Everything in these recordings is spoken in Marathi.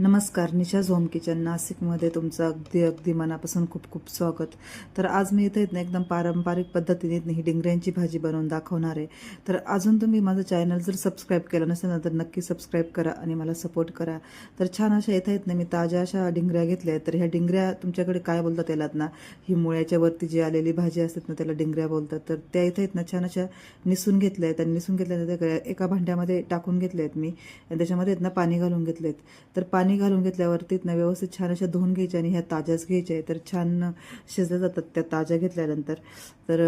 नमस्कार निशा झोम किचन नाशिकमध्ये तुमचं अगदी अगदी मनापासून खूप खूप स्वागत. तर आज मी इथे ना एकदम पारंपरिक पद्धतीने ही डिंगऱ्यांची भाजी बनवून दाखवणार आहे. तर अजून तुम्ही माझं चॅनल जर सबस्क्राईब केलं नसेल ना तर नक्की सबस्क्राईब करा आणि मला सपोर्ट करा. तर छान अशा येत आहेत ना मी ताज्या अशा डिंगऱ्या घेतल्या आहेत. तर ह्या डिंगऱ्या तुमच्याकडे काय बोलतात त्यालात ना ही मुळ्याच्या वरती जी आलेली भाजी असतात ना त्याला डिंगऱ्या बोलतात. तर त्या इथे आहेत ना छान अशा निसून घेतल्या आहेत आणि निसून घेतल्यानंतर त्या एका भांड्यामध्ये टाकून घेतल्या आहेत मी. आणि त्याच्यामध्ये आहेत ना पाणी घालून घेतलेत. तर पाणी पाणी घालून घेतल्यावरती ना व्यवस्थित छान अशा धुवून घ्यायच्या आणि ह्या ताज्याच घ्यायच्या आहे तर छान शिजल्या जातात त्या ताज्या घेतल्यानंतर. तर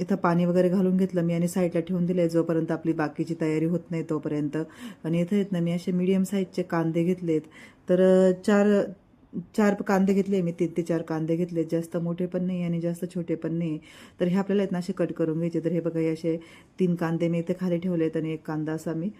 इथं पाणी वगैरे घालून घेतलं मी आणि साईडला ठेवून दिलं आहे जोपर्यंत आपली बाकीची तयारी होत नाही तोपर्यंत. आणि इथं येत ना मी असे मीडियम साईजचे कांदे घेतलेत. तर चार चार कांदे घेतले मी तीन ते चार कांदे घेतले जास्त मोठे पण नाही आणि जास्त छोटे पण नाही. तर हे आपल्याला आहेत ना असे कट करून घ्यायचे. तर हे बघा हे असे तीन कांदे मी इथे खाली ठेवलेत आणि एक कांदा असा मी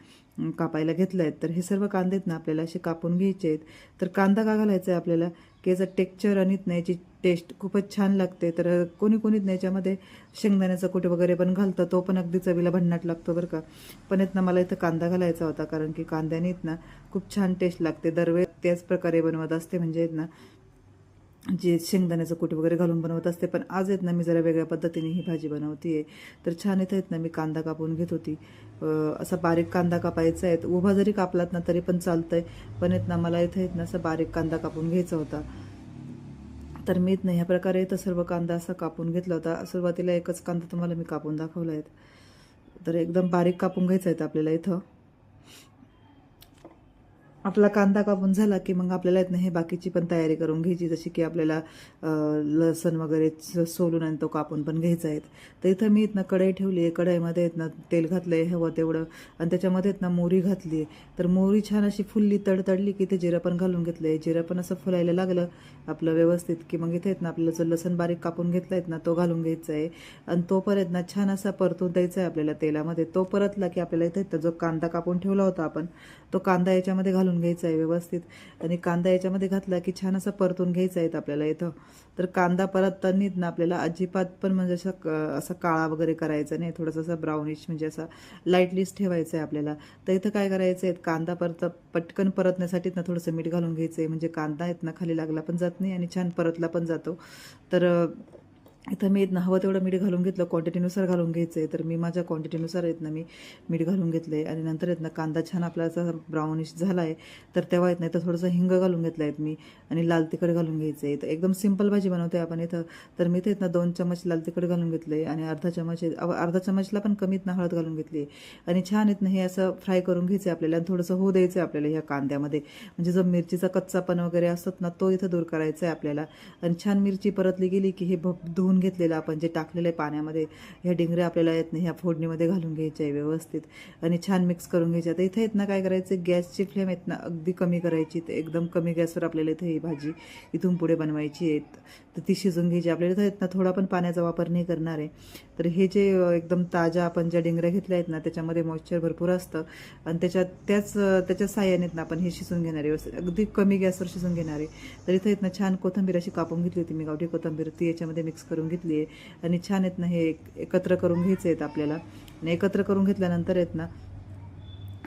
कापायला घेतलं आहेत तर हे सर्व कांदे आहेत ना आपल्याला असे कापून घ्यायचे आहेत. तर कांदा का घालायचा आहे आपल्याला? की याचं टेक्स्चर आणि याची टेस्ट खूपच छान लागते. तर कोणी कोणी याच्यामध्ये शेंगदाण्याचा कुठे वगैरे पण घालतं तो पण अगदी चवीला भन्नाट लागतो बरं का. पण येत ना मला इथं कांदा घालायचा होता कारण की कांद्याने ना खूप छान टेस्ट लागते. दरवेळेस त्याच प्रकारे बनवत असते. म्हणजे ना जे शेंगदाण्याचं कूट वगैरे घालून बनवत असते पण आज आहेत ना मी जरा वेगळ्या पद्धतीने ही भाजी बनवते तर छान इथं आहेत ना मी कांदा कापून घेत होती. असा बारीक कांदा कापायचा आहे. उभा जरी कापलात ना तरी पण चालतंय पण येत ना मला इथं येत ना असा बारीक कांदा कापून घ्यायचा होता. तर मी इथं ह्या प्रकारे इथं सर्व कांदा असा कापून घेतला होता. सुरुवातीला एकच कांदा तुम्हाला मी कापून दाखवला आहे. तर एकदम बारीक कापून घ्यायचा आहे आपल्याला इथं. आपला कांदा कापून झाला की मग आपल्याला येत नाही बाकीची पण तयारी करून घ्यायची जशी की आपल्याला लसण वगैरे स- सोलून आणि तो कापून पण घ्यायचा आहे. तर इथं मी इथनं कढई ठेवली आहे कढईमध्ये येत ना तेल घातलं आहे हवं तेवढं. आणि त्याच्यामध्ये येत ना मोरी घातली आहे. तर मोरी छान अशी फुलली तडतडली की ते जिरं पण घालून घेतलं आहे जिरं पण असं फुलायला लागलं आपलं व्यवस्थित की मग इथे येत ना आपल्याला जो लसण बारीक कापून घेतला आहेत ना तो घालून घ्यायचा आहे. आणि तो परत ना छान असा परतून द्यायचा आहे आपल्याला तेलामध्ये. तो परतला की आपल्याला इथे जो कांदा कापून ठेवला होता आपण तो कांदा याच्यामध्ये घालून घ्यायचा आहे व्यवस्थित. आणि कांदा याच्यामध्ये घातला की छान असा परतून घ्यायचा आहे आपल्याला इथं. तर कांदा परतताना ना आपल्याला अजिबात पण म्हणजे असं क- असा काळा वगैरे करायचा नाही. थोडासा असा ब्राउनिश म्हणजे असा लाईटलीच ठेवायचा आहे आपल्याला. तर इथं काय करायचं आहे? कांदा परत पटकन परतण्यासाठी ना थोडंसं मीठ घालून घ्यायचं आहे. म्हणजे कांदा आहेत ना खाली लागला पण जात नाही आणि छान परतला पण जातो. तर इथं मी ना हवं तेवढं मीठ घालून घेतलं क्वांटिटीनुसार घालून घ्यायचं आहे तर मी माझ्या क्वांटिटीनुसार आहेत ना मी मीठ घालून घेतलं आहे आणि नंतर आहेत ना कांदा छान आपला असा ब्राउनिश झाला आहे तर तेव्हा येत नाही तर थोडंसं हिंग घालून घेतलं आहेत मी. आणि लाल तिखट घालून घ्यायचं आहे तर एकदम सिंपल भाजी बनवते आपण इथं. तर मी इथं ना दोन चमच लाल तिखट घालून घेतलं आहे आणि अर्धा चमच अर्धा चमचला पण कमीत ना हळद घालून घेतली आहे आणि छान येत ना हे असं फ्राय करून घ्यायचं आहे आपल्याला. आणि थोडंसं होऊ द्यायचं आहे आपल्याला ह्या कांद्यामध्ये. म्हणजे जो मिरचीचा कच्चापण वगैरे असतात ना तो इथं दूर करायचा आहे आपल्याला. आणि छान मिरची परतली गेली की हे भप धुवून घेतलेलं आपण जे टाकलेलं आहे पाण्यामध्ये ह्या डिंगऱ्या आपल्याला येत नाही ह्या फोडणीमध्ये घालून घ्यायच्या आहे व्यवस्थित. आणि छान मिक्स करून घ्यायच्या आता इथे येत ना काय करायचं गॅसची फ्लेम येत ना अगदी कमी करायची. ते एकदम कमी गॅसवर आपल्याला इथे ही भाजी इथून पुढे बनवायची आहे तर ती शिजून घ्यायची. आपल्याला इथं येत ना थोडा पण पाण्याचा वापर नाही करणार आहे. तर हे जे एकदम ताज्या आपण ज्या डिंगऱ्या घेतल्या आहेत ना त्याच्यामध्ये मॉइश्चर भरपूर असतं. आणि त्याच्यात त्याच त्याच्या साह्याने ना आपण हे शिजून घेणार आहे. व्यवस्थित अगदी कमी गॅसवर शिजून घेणार आहे. तर इथं येत ना छान कोथंबीर अशी कापून घेतली होती मी गावठी कोथंबीर. ती याच्यामध्ये मिक्स करून घेतली आहे. आणि छान आहेत ना हे एक- एकत्र करून घ्यायचे आहेत आपल्याला. आणि एकत्र करून घेतल्यानंतर आहेत ना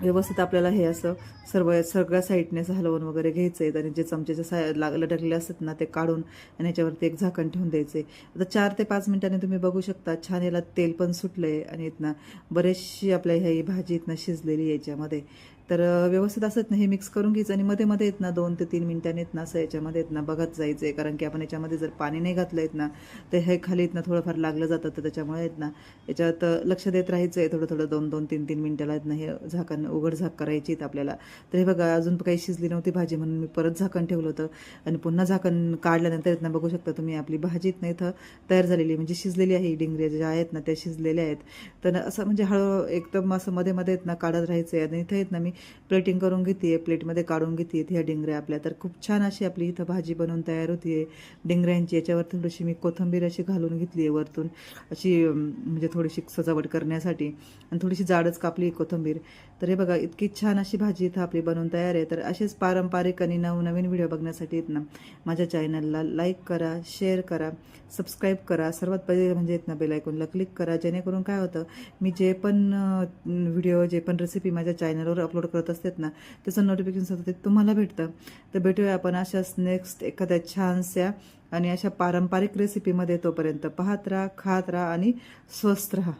व्यवस्थित आपल्याला हे असं सर्व सगळ्या साईडने असं हलवून वगैरे घ्यायचं आहेत. आणि जे चमच्याच्या साय लाग लटकलेले असतात ना ते काढून आणि याच्यावरती एक झाकण ठेवून द्यायचे आता चार ते पाच मिनिटांनी तुम्ही बघू शकता छान याला तेल पण सुटलं आहे आणि इथनं बरेचशी आपल्या ह्या ही भाजी इथनं शिजलेली आहे याच्यामध्ये. तर व्यवस्थित असत ना हे मिक्स करून घ्यायचं आणि मध्ये मध्ये येत ना दोन ते तीन मिनिटांनी येत ना असं याच्यामध्ये येत ना बघत जायचं आहे कारण की आपण याच्यामध्ये जर पाणी नाही घातलं येत ना तर हे खाली येत ना थोडंफार लागलं जातं तर त्याच्यामुळे येत ना याच्यात लक्ष देत राहायचं आहे थोडं थोडं दोन दोन तीन तीन मिनिटाला येत ना हे झाकण उघड झाक करायची आहेत आपल्याला तर हे बघा अजून काही शिजली नव्हती भाजी म्हणून मी परत झाकण ठेवलं होतं आणि पुन्हा झाकण काढल्यानंतर येत ना बघू शकता तुम्ही आपली भाजी इथनं इथं तयार झालेली म्हणजे शिजलेली आहे डिंगऱ्या ज्या आहेत ना त्या शिजलेल्या आहेत तर असं म्हणजे हळू एकदम असं मध्ये मध्ये येत ना काढत राहायचं आहे आणि इथं येत ना मी प्लेटिंग करून घेते प्लेटमध्ये काढून घेते ह्या डिंगऱ्या आपल्या. तर खूप छान अशी आपली इथं भाजी बनवून तयार होती आहे डिंगऱ्यांची याच्यावर थोडीशी मी कोथिंबीर अशी घालून घेतली आहे वरतून. अशी म्हणजे थोडीशी सजावट करण्यासाठी. आणि थोडीशी जाडच कापली कोथिंबीर. तर हे बघा इतकी छान अशी भाजी इथं आपली बनवून तयार आहे. तर असेच पारंपरिक आणि नवनवीन व्हिडिओ बघण्यासाठी येत ना माझ्या चॅनलला लाईक करा शेअर करा सबस्क्राईब करा. सर्वात पहिले म्हणजे येत ना बेलायकॉनला क्लिक करा. जेणेकरून काय होतं मी जे पण व्हिडिओ जे पण रेसिपी माझ्या चॅनलवर अपलोड अपलोड करत असतात ना त्याचं नोटिफिकेशन सतत तुम्हाला भेटतं. तर भेटूया आपण अशाच नेक्स्ट एखाद्या छानशा आणि अशा पारंपरिक रेसिपीमध्ये तोपर्यंत. पाहत राहा खात राहा आणि स्वस्थ राहा.